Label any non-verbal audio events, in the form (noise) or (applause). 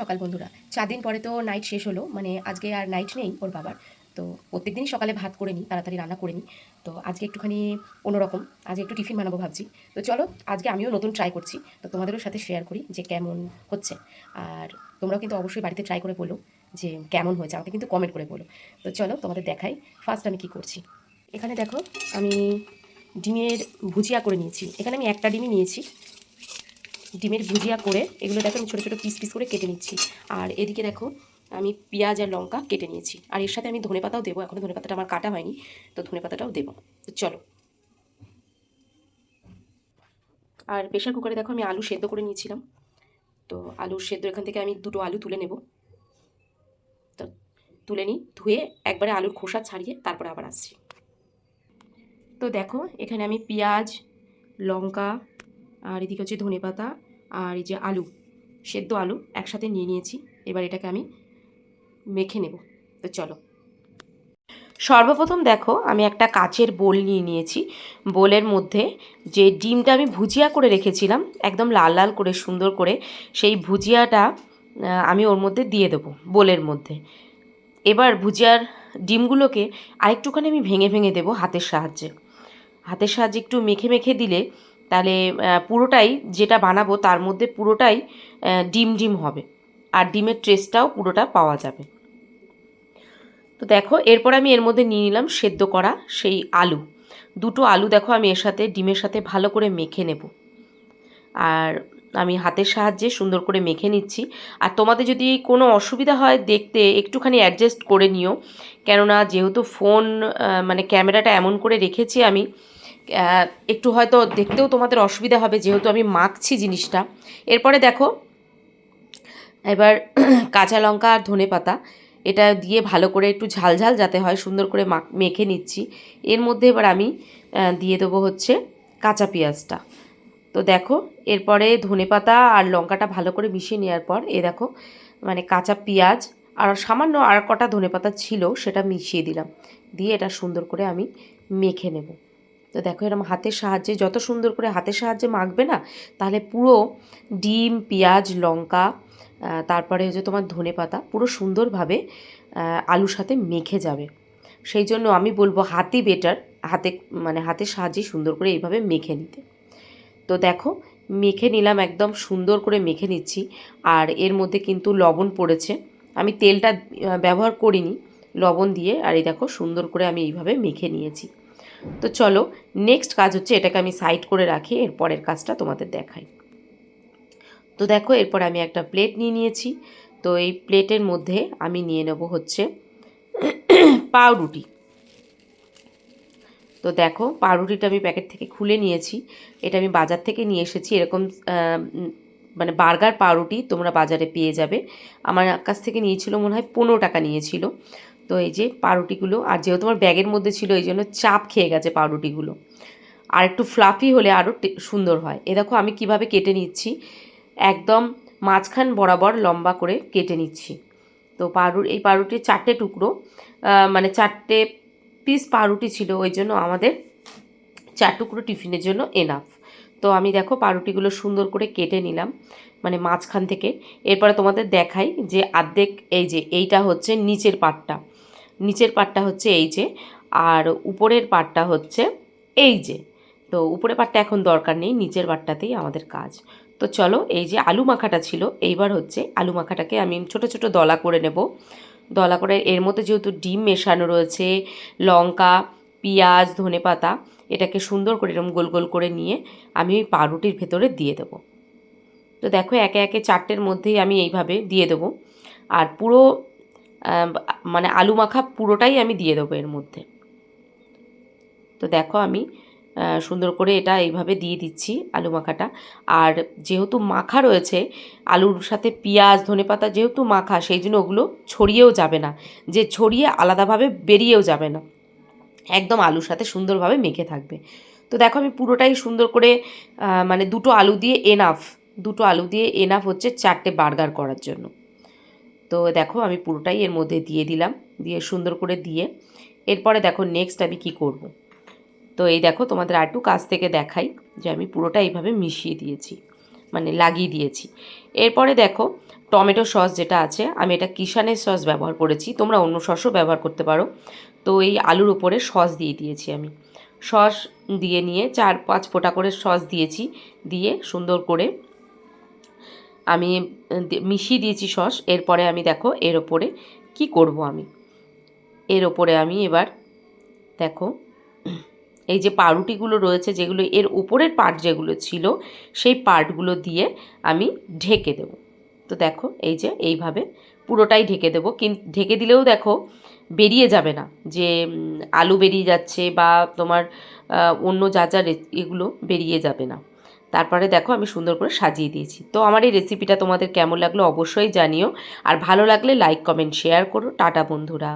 সকাল বন্ধুরা। চার দিন পরে তো নাইট শেষ হলো মানে আজকে আর নাইট নেই ওর বাবার। তো প্রত্যেক দিনই সকালে ভাত করে নিই, তাড়াতাড়ি রান্না করে নিই। তো আজকে একটুখানি অন্যরকম, আজকে একটু টিফিন বানাবো ভাবছি। তো চলো, আজকে আমিও নতুন ট্রাই করছি। তো তোমাদেরও সাথে শেয়ার করি যে কেমন হচ্ছে। আর তোমরাও কিন্তু অবশ্যই বাড়িতে ট্রাই করে বলো যে কেমন হয়েছে, আমাকে কিন্তু কমেন্ট করে বলো। তো চলো, তোমাদের দেখাই ফার্স্ট আমি কি করছি। এখানে দেখো, আমি ডিমের ভুজিয়া করে নিয়েছি। এখানে আমি একটা ডিমই নিয়েছি। ডিমের ভুজিয়া করে, এগুলো দেখো আমি ছোটো ছোটো পিস পিস করে কেটে নিচ্ছি। আর এদিকে দেখো, আমি পেঁয়াজ আর লঙ্কা কেটে নিয়েছি। আর এর সাথে আমি ধনে পাতাও দেবো এখনও ধনে পাতাটা আমার কাটা হয়নি, তো ধনে পাতাটাও দেবো। তো চলো। আর প্রেশার কুকারে দেখো আমি আলু সেদ্ধ করে নিয়েছিলাম। তো আলু সেদ্ধ, এখান থেকে আমি দুটো আলু তুলে নেব। তো তুলে নিই, ধুয়ে একবারে আলুর খোসা ছাড়িয়ে তারপরে আবার আসছি। তো দেখো, এখানে আমি পেঁয়াজ, লঙ্কা, আর এদিকে হচ্ছে ধনে পাতা আর এই যে আলু, সেদ্ধ আলু একসাথে নিয়ে নিয়েছি। এবার এটাকে আমি মেখে নেব। তো চলো। সর্বপ্রথম দেখো, আমি একটা কাচের বোল নিয়ে নিয়েছি। বোলের মধ্যে যে ডিমটা আমি ভুজিয়া করে রেখেছিলাম, একদম লাল লাল করে, সুন্দর করে, সেই ভুজিয়াটা আমি ওর মধ্যে দিয়ে দেবো বোলের মধ্যে। এবার ভুজিয়ার ডিমগুলোকে আরেকটুখানি আমি ভেঙে ভেঙে দেবো হাতের সাহায্যে। হাতের সাহায্যে একটু মেখে মেখে দিলে তাহলে পুরোটাই যেটা বানাবো তার মধ্যে পুরোটাই ডিম ডিম হবে। আর ডিমের ট্রেসটাও পুরোটা পাওয়া যাবে। তো দেখো, এরপর আমি এর মধ্যে নিয়ে নিলাম সেদ্ধ করা সেই আলু। দুটো আলু দেখো আমি এর সাথে, ডিমের সাথে ভালো করে মেখে নেব। আর আমি হাতের সাহায্যে সুন্দর করে মেখে নিচ্ছি। আর তোমাদের যদি কোনো অসুবিধা হয় দেখতে, একটুখানি অ্যাডজাস্ট করে নিও। কেননা যেহেতু ফোন মানে ক্যামেরাটা এমন করে রেখেছি আমি একটু হয়তো দেখতেও তোমাদের অসুবিধা হবে, যেহেতু আমি মাখছি জিনিসটা। এরপরে দেখো, এবার (clears throat) কাঁচা লঙ্কা আর ধনে পাতা, এটা দিয়ে ভালো করে একটু ঝালঝাল যাতে হয়, সুন্দর করে মাখ- নিচ্ছি। এর মধ্যে এবার আমি দিয়ে দেবো হচ্ছে কাঁচা পেঁয়াজটা। তো দেখো, এরপরে ধনে পাতা আর লঙ্কাটা ভালো করে মিশিয়ে নেওয়ার পর, এ দেখো মানে কাঁচা পেঁয়াজ আর সামান্য আর কটা ধনে পাতা ছিল, সেটা মিশিয়ে দিলাম। দিয়ে এটা সুন্দর করে আমি মেখে নেব। তো দেখো এরকম হাতের সাহায্যে, যত সুন্দর করে হাতের সাহায্যে মাখবে না, তাহলে পুরো ডিম, পেঁয়াজ, লঙ্কা তারপরে হচ্ছে তোমার ধনে পাতা, পুরো সুন্দরভাবে আলুর সাথে মেখে যাবে। সেই জন্য আমি বলব হাতি বেটার, হাতে মানে হাতের সাহায্যে সুন্দর করে এইভাবে মেখে নিতে। তো দেখো, মেখে নিলাম, একদম সুন্দর করে মেখে নিচ্ছি, আর এর মধ্যে কিন্তু লবণ পড়েছে। আমি তেলটা ব্যবহার করিনি, লবণ দিয়ে, আর এই দেখো সুন্দর করে আমি এইভাবে মেখে নিয়েছি। তো চলো নেক্সট কাজ হচ্ছে এটাকে আমি সাইড করে রাখি এর পরের কাজটা তোমাদের দেখাই। তো দেখো, এরপর আমি একটা প্লেট নিয়ে নিয়েছি। তো এই প্লেটের মধ্যে আমি নিয়ে নেব হচ্ছে পাউরুটি। তো দেখো, পাউরুটিটা আমি প্যাকেট থেকে খুলে নিয়েছি। এটা আমি বাজার থেকে নিয়ে এসেছি, এরকম মানে বার্গার পাউরুটি তোমরা বাজারে পেয়ে যাবে। আমার কাছ থেকে নিয়েছিল মনে হয় পনেরো টাকা নিয়েছিল। তো এই যে পাউরুটিগুলো, আর যেহেতু আমার ব্যাগের মধ্যে ছিল, এই জন্য চাপ খেয়ে গেছে পাউরুটিগুলো। আর একটু ফ্লাফি হলে আরও সুন্দর হয়। এ দেখো, আমি কীভাবে কেটে নিচ্ছি। একদম মাঝখান বরাবর লম্বা করে কেটে নিচ্ছি। তো পাউরুটি এই পাউরুটির চারটে টুকরো মানে চারটে পিস পাউরুটি ছিল, ওই জন্য আমাদের চার টুকরো টিফিনের জন্য এনাফ তো আমি দেখো পাউরুটিগুলো সুন্দর করে কেটে নিলাম মানে মাঝখান থেকে। এরপরে তোমাদের দেখাই যে আর্ধেক, এই যে এইটা হচ্ছে নিচের পাটটা। নিচের পাটটা হচ্ছে এই যে, আর উপরের পাটটা হচ্ছে এই যে। তো উপরের পাটটা এখন দরকার নেই, নিচের পাটটাতেই আমাদের কাজ। তো চলো, এই যে আলু মাখাটা ছিল, এইবার হচ্ছে আলু মাখাটাকে আমি ছোট ছোট দলা করে নেব। দলা করে, এর মধ্যে যেহেতু ডিম মেশানো রয়েছে, লঙ্কা, পেঁয়াজ ধনে পাতা এটাকে সুন্দর করে এরকম গোল গোল করে নিয়ে আমি ওই পাউরুটির ভেতরে দিয়ে দেবো। তো দেখো একে একে চারটের মধ্যেই আমি এইভাবে দিয়ে দেবো। আর পুরো মানে আলু মাখা পুরোটাই আমি দিয়ে দেবো এর মধ্যে। তো দেখো আমি সুন্দর করে এটা এইভাবে দিয়ে দিচ্ছি আলু মাখাটা। আর যেহেতু মাখা রয়েছে, আলুর সাথে পেঁয়াজ, ধনেপাতা যেহেতু মাখা, সেই জন্য ওগুলো ছড়িয়েও যাবে না। যে ছড়িয়ে আলাদাভাবে বেরিয়েও যাবে না। একদম আলুর সাথে সুন্দরভাবে মেখে থাকবে। তো দেখো আমি পুরোটাই সুন্দর করে মানে দুটো আলু দিয়ে এনাফ দুটো আলু দিয়ে এনাফ হচ্ছে চারটে বার্গার করার জন্য। তো দেখো আমি পুরোটাই এর মধ্যে দিয়ে দিলাম, দিয়ে সুন্দর করে দিয়ে, এরপরে দেখো নেক্সট আমি কি করব। তো এই দেখো তোমাদের আর কাছ থেকে দেখাই যে আমি পুরোটা এইভাবে মিশিয়ে দিয়েছি মানে লাগিয়ে দিয়েছি। এরপরে দেখো টমেটো সস যেটা আছে, আমি এটা কিষানের সস ব্যবহার করেছি, তোমরা অন্য সসও ব্যবহার করতে পারো। তো এই আলুর ওপরে সস দিয়ে দিয়েছি আমি। সস দিয়ে নিয়ে চার পাঁচ ফোঁটা করে সস দিয়েছি, দিয়ে সুন্দর করে আমি মিশিয়ে দিয়েছি সস। এরপরে আমি দেখো এর ওপরে কি করব আমি। এর ওপরে আমি এবার দেখো, এই যে পাউরুটিগুলো রয়েছে, যেগুলো এর উপরের পার্ট যেগুলো ছিল, সেই পার্টগুলো দিয়ে আমি ঢেকে দেবো। তো দেখো, এই যে এইভাবে পুরোটাই ঢেকে দেবো। কিন্তু ঢেকে দিলেও দেখো বেরিয়ে যাবে না, যে আলু বেরিয়ে যাচ্ছে বা তোমার অন্য যা যা এগুলো বেরিয়ে যাবে না। তারপরে দেখো আমি সুন্দর করে সাজিয়ে দিয়েছি। তো আমার এই রেসিপিটা তোমাদের কেমন লাগল অবশ্যই জানিও। আর ভালো লাগলে লাইক কমেন্ট শেয়ার করো। টাটা বন্ধুরা।